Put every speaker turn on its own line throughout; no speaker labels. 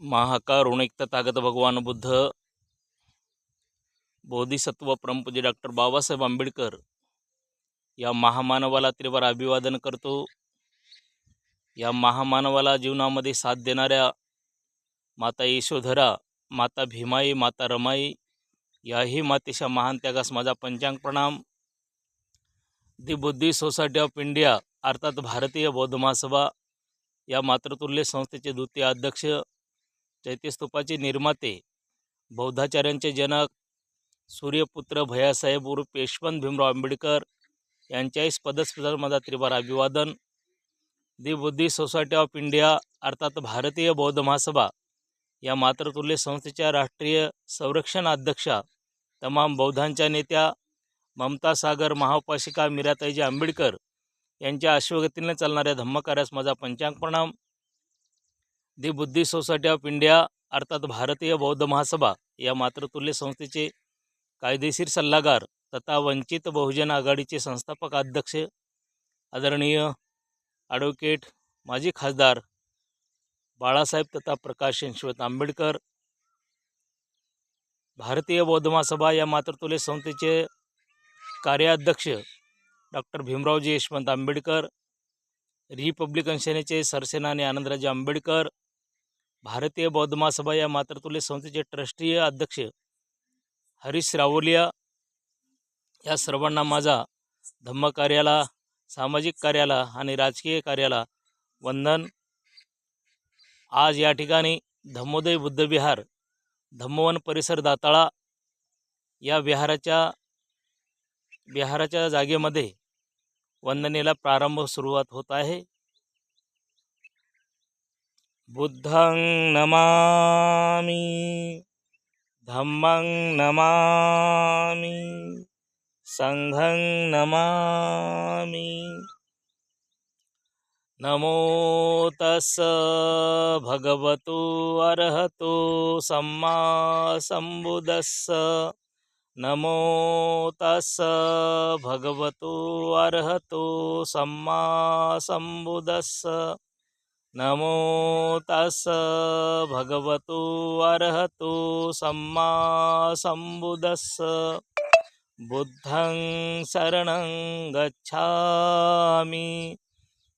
महाकार ऋणिक तागत भगवान बुद्ध बोधिसत्व परमपूज्य डॉक्टर बाबासाहेब आंबेडकर या महामानवाला त्रिवार अभिवादन करतो. या महामानवाला जीवनामध्ये साथ देणाऱ्या माता यशोधरा माता भीमाई माता रमाई याही मातेच्या महान त्यागास माझा पंचांग प्रणाम. दी बुद्धी सोसायटी ऑफ इंडिया अर्थात भारतीय बौद्ध महासभा या मातृतुल्य संस्थेचे द्वितीय अध्यक्ष चैत्यस्तूपाचे निर्माते बौद्धाचार्यांचे जनक सूर्यपुत्र भैयासाहेब उर्फ यशवंत भीमराव आंबेडकर यांच्याही पदस्पर्धा माझा त्रिवार अभिवादन. दी बुद्धी सोसायटी ऑफ इंडिया अर्थात भारतीय बौद्ध महासभा या मातृतुल्य संस्थेच्या राष्ट्रीय संरक्षण अध्यक्षा तमाम बौद्धांच्या नेत्या ममता सागर महाउपासिका मीराताईजी आंबेडकर यांच्या अश्वगतीने चालणाऱ्या धम्मकार्यास माझा पंचांग प्रणाम. दी बुद्धी सोसायटी ऑफ इंडिया अर्थात भारतीय बौद्ध महासभा या मातृतुल्य संस्थेचे कायदेशीर सल्लागार तथा वंचित बहुजन आघाडीचे संस्थापक अध्यक्ष आदरणीय ॲडव्होकेट माजी खासदार बाळासाहेब तथा प्रकाश यशवंत आंबेडकर भारतीय बौद्ध महासभा या मातृतुल्य संस्थेचे कार्याध्यक्ष डॉक्टर भीमरावजी यशवंत आंबेडकर रिपब्लिकन सेनेचे सरसेनानी आनंदराजे आंबेडकर भारतीय बौद्ध महासभा या मातृतुल्य संस्थेचे ट्रस्टीय अध्यक्ष हरीश रावलिया या सर्वांना माझा धम्मकार्याला सामाजिक कार्याला आणि राजकीय कार्याला वंदन. आज या ठिकाणी धम्मोदय बुद्धविहार धम्मवन परिसर दाताळा या विहाराच्या विहाराच्या जागेमध्ये वंदनेला प्रारंभ सुरुवात होत आहे. बुद्धं नमामि। धम्मं नमामि। संघं नमामि। नमो तस् भगवतो अर्हतो सम्मा सम्बुदस्स। नमो तस् भगवतो अर्हतो सम्मा सम्बुदस्स नमो तस् भगवतो अर्हतो सम्मा सम्बुदस्स। बुद्धं शरणं गच्छामि।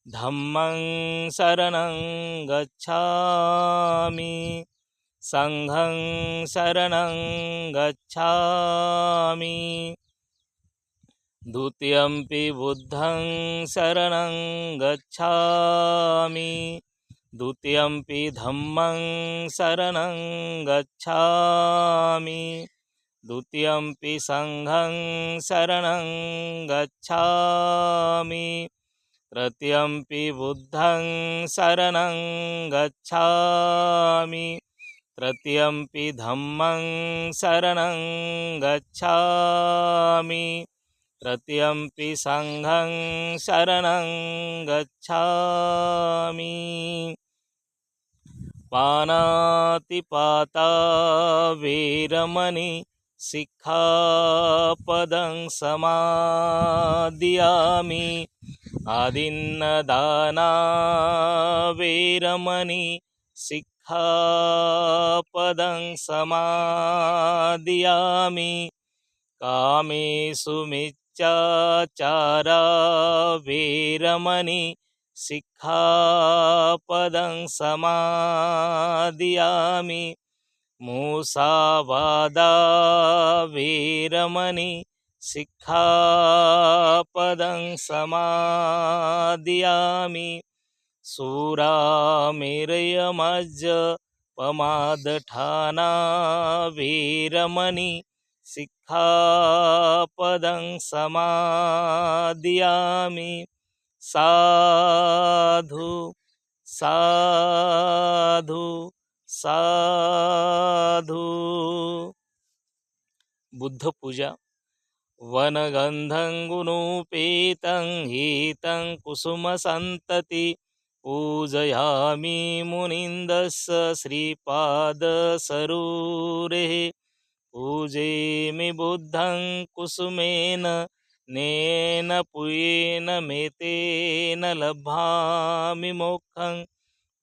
धम्मं शरणं गच्छामि। सङ्घं शरणं गच्छामि। द्वितीयम्पि बुद्धं शरणं गच्छामि। द्वितीयम्पि धम्मं शरणं गच्छामि। द्वितीयम्पि सङ्घं शरणं गच्छामि। तृतीयम्पि बुद्धं शरणं गच्छामि। तृतीयम्पि धम्मं शरणं गच्छामि तृतीयम्पि सङ्घं शरणं गच्छामि। पानातिपाता वीरमणि सिक्खापदं समादियामि। आदिन्नदाना वीरमणि सिक्खापदं समादियामि। कामेषु मिच्छाचारा वीरमणि सिक्खापदं समादियामि। मूसावादा वीरमणि सिक्खापदं समादियामि। सुरामिरयमज्ज पमादठाना वीरमणि पदं समादियामि। साधु साधु साधु। बुद्धपूजा। वनगन्धं गुणोपेतं हीतं कुसुमसन्तति। पूजयामि मुनिन्दस्य श्रीपादसरूरेः। पूजेमि बुद्धं कुसुमेन नेन पुयेन मेतेन लभामि मोक्षं।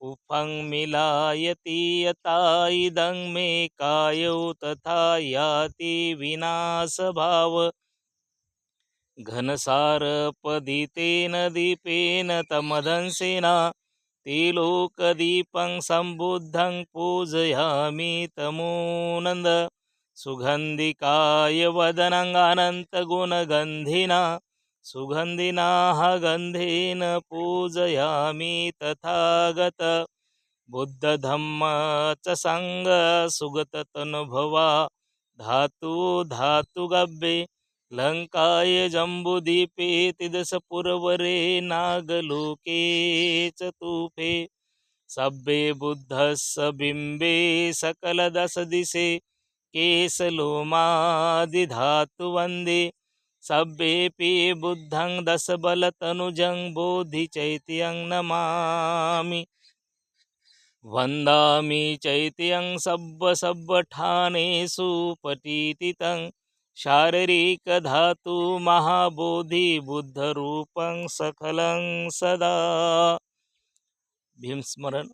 उफं मिलायति यथा इदं मे कायौ तथा याति विनाशभाव। घनसारपदितेन दीपेन तमदंसेना तिलोकदीपं सम्बुद्धं पूजयामि तमोनन्द। सुगन्धिकाय वदनङ्गानन्तगुणगन्धिना सुगन्धिनाः गन्धेन पूजयामि तथागत। बुद्धधम्म च सङ्गसुगततनुभवा धातु धातुगव्ये लङ्काय जम्बुदीपे तिदशपुरवरे नागलोके च तूफे सब्बे बुद्धस्य बिम्बे सकलदशदिशे केशलोमादिधातु वन्दे। सभ्येऽपि बुद्धं दशबलतनुजं बोधिचैत्यं नमामि। वन्दामि चैत्यं सब्बसब्बठानेषु पटीतितं। शारीरिकधातु महाबोधिबुद्धरूपं सकलं सदा। भीमस्मरण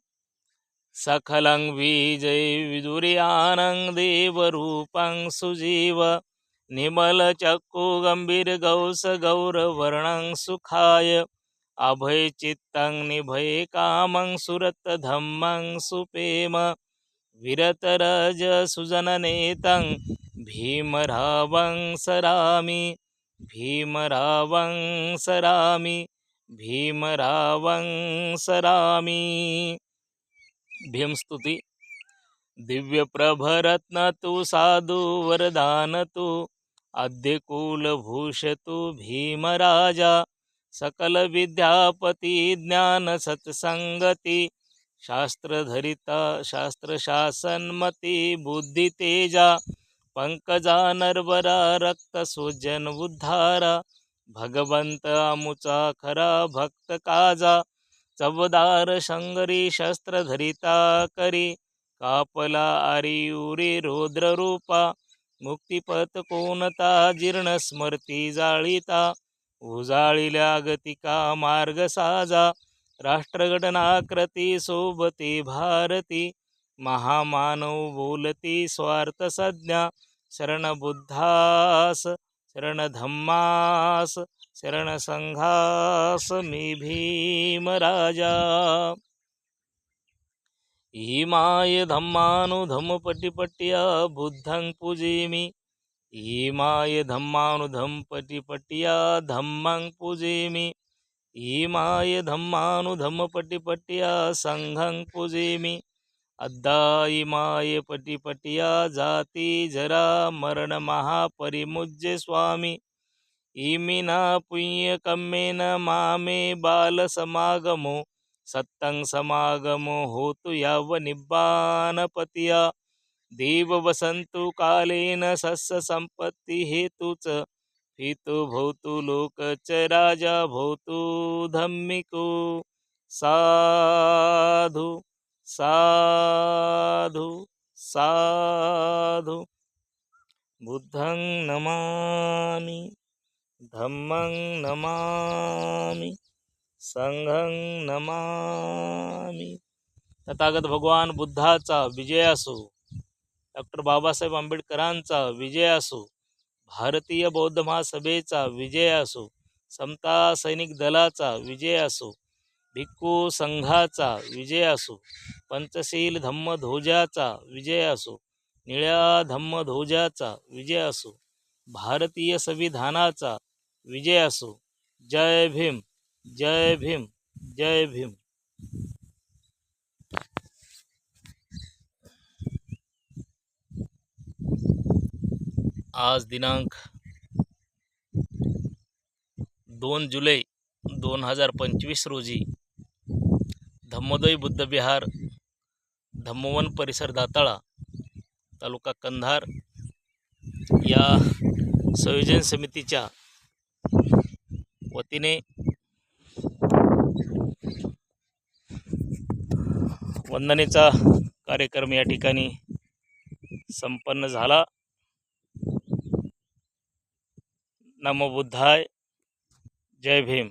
सकलं विजय विदुर्यानं देवरूपं सुजीव। निमलचक्षुगम्भीरगौसगौरवर्णं सुखाय। अभयचित्तं निभयकामं सुरतधम्मं सुपेम। विरतरजसुजननेतं भीमरावं सरामि। भीमरावं सरामि। भीमरावं सरामि। भीमस्तुती दिव्यप्रभरत्नतु साधु वरदानतु अद्य तु भीमराजा सकलविद्यापती ज्ञान सत्संगती शास्त्रधरिता शास्त्रशासन्मति बुद्धितेजा पंकजा नरवरा रक्तसुजन उद्धारा भगवंत अमुचा खरा भक्त काजा चवदार शंगरी शस्त्रधरिता करी कापला आरी उरी रौद्ररूपा मुक्तिपथ कोणता जीर्ण स्मृती जाळीता उजाळील्या गतिका मार्ग साजा राष्ट्रघटनाकृती सोबती भारती महामानव बोलती स्वार्थ संज्ञा शरणबुद्धास शरणधम्मास शरणसंघास मी भीमराजा ईमाय धम्मानुधम्मपटिपट्या बुद्धं पूजिमि ईमाय धम्मानुधम्पटिपट्या धम्मं पूजिमि ईमाय धम्मानुधम्मपटिपट्या सङ्घं पूजेमि अद्दाई इमाय पटिपटिया जाती जरा मरणमहापरिमुज्य स्वामी। इमिना पुण्यकम्मेन मामे बालसमागमो सत्तं समागमो होतु यावनिब्बानपतिया देववसन्तु कालेन सस्यसम्पत्तिहेतु च हितु भवतु लोक च राजा भवतु धम्मिको। साधु साधु साधु। बुद्धं नमामि धम्मं नमामि संघं नमामि। तथागत भगवान बुद्धाचा विजय असो डॉक्टर बाबासाहेब आंबेडकरांचा विजय असो भारतीय बौद्ध महासभेचा विजय असो समता सैनिक दलाचा विजय असो भिक्खू संघाचा विजय असो पंचशील धम्मध्वजाचा विजय असो निळ्या धम्मध्वजाचा विजय असो भारतीय संविधानाचा विजय असो जय भीम जय भीम जय भीम. आज दिनांक दोन जुलै दोन हजार पंचवीस रोजी धम्मोदय बुद्ध विहार धम्मवन परिसर दाताळा तालुका कंधार या संयोजन समितीच्या वतीने वंदनेचा कार्यक्रम या ठिकाणी संपन्न झाला. नमो बुद्धाय जय भीम.